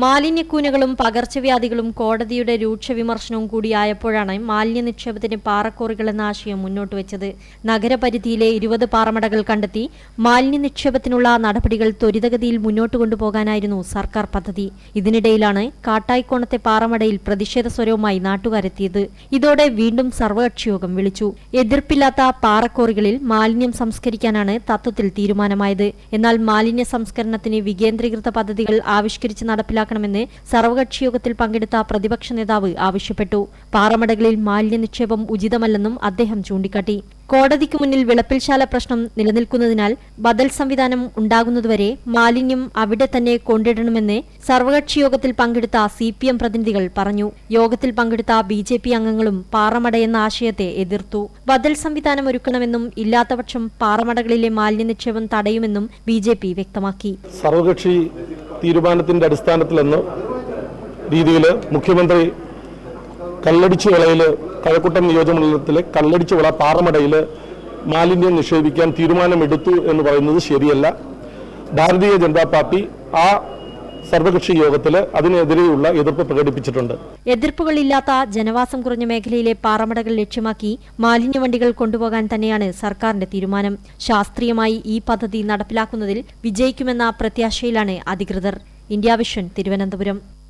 മാലിന്യക്കൂനകളും പകർച്ചവ്യാധികളും കോടതിയുടെ രൂക്ഷ വിമർശനവും കൂടിയായപ്പോഴാണ് മാലിന്യ നിക്ഷേപത്തിന് പാറക്കോറികൾ എന്ന ആശയം മുന്നോട്ട് വെച്ചത്. നഗരപരിധിയിലെ ഇരുപത് പാറമടകൾ കണ്ടെത്തി മാലിന്യ നിക്ഷേപത്തിനുള്ള നടപടികൾ ത്വരിതഗതിയിൽ മുന്നോട്ട് കൊണ്ടുപോകാനായിരുന്നു സർക്കാർ പദ്ധതി. ഇതിനിടയിലാണ് കാട്ടായിക്കോണത്തെ പാറമടയിൽ പ്രതിഷേധ സ്വരവുമായി നാട്ടുകാരെത്തിയത്. ഇതോടെ വീണ്ടും സർവകക്ഷി യോഗം വിളിച്ചു. എതിർപ്പില്ലാത്ത പാറക്കോറികളിൽ മാലിന്യം സംസ്കരിക്കാനാണ് തത്വത്തിൽ തീരുമാനമായത്. എന്നാൽ മാലിന്യ സംസ്കരണത്തിന് വികേന്ദ്രീകൃത പദ്ധതികൾ ആവിഷ്കരിച്ച് നടപ്പിലാക്കണമെന്ന് സർവകക്ഷി യോഗത്തിൽ പങ്കെടുത്ത പ്രതിപക്ഷ നേതാവ് ആവശ്യപ്പെട്ടു. പാറമടകളിൽ മാലിന്യ നിക്ഷേപം ഉചിതമല്ലെന്നും അദ്ദേഹം ചൂണ്ടിക്കാട്ടി. കോടതിക്ക് മുന്നിൽ വിളപ്പിൽശാല പ്രശ്നം നിലനിൽക്കുന്നതിനാൽ ബദൽ സംവിധാനം ഉണ്ടാകുന്നതുവരെ മാലിന്യം അവിടെ തന്നെ കൊണ്ടിടണമെന്ന് സർവകക്ഷി യോഗത്തിൽ പങ്കെടുത്ത സി പി എം പ്രതിനിധികൾ പറഞ്ഞു. യോഗത്തിൽ പങ്കെടുത്ത ബി ജെ പി അംഗങ്ങളും പാറമട എന്ന ആശയത്തെ എതിർത്തു. ബദൽ സംവിധാനം ഒരുക്കണമെന്നും ഇല്ലാത്തപക്ഷം പാറമടകളിലെ മാലിന്യ നിക്ഷേപം തടയുമെന്നും ബി വ്യക്തമാക്കി. സർവകക്ഷി തീരുമാനത്തിന്റെ അടിസ്ഥാനത്തിലെന്ന് രീതിയിൽ മുഖ്യമന്ത്രി കല്ലടിച്ചു വിളയിൽ കഴക്കൂട്ടം നിയോജകമണ്ഡലത്തിലെ കല്ലടിച്ചു വിള പാറമടയിൽ മാലിന്യം നിക്ഷേപിക്കാൻ തീരുമാനമെടുത്തു എന്ന് പറയുന്നത് ശരിയല്ല. ഭാരതീയ ജനതാ പാർട്ടി ആ സർവകക്ഷി യോഗത്തിൽ അതിനെതിരെയുള്ള എതിർപ്പ് പ്രകടിപ്പിച്ചിട്ടുണ്ട്. എതിർപ്പുകളില്ലാത്ത ജനവാസം കുറഞ്ഞ മേഖലയിലെ പാറമടകൾ ലക്ഷ്യമാക്കി മാലിന്യവണ്ടികൾ കൊണ്ടുപോകാൻ തന്നെയാണ് സർക്കാരിന്റെ തീരുമാനം. ശാസ്ത്രീയമായി ഈ പദ്ധതി നടപ്പിലാക്കുന്നതിൽ വിജയിക്കുമെന്ന പ്രത്യാശയിലാണ് അധികൃതർ. India vision Thiruvananthapuram.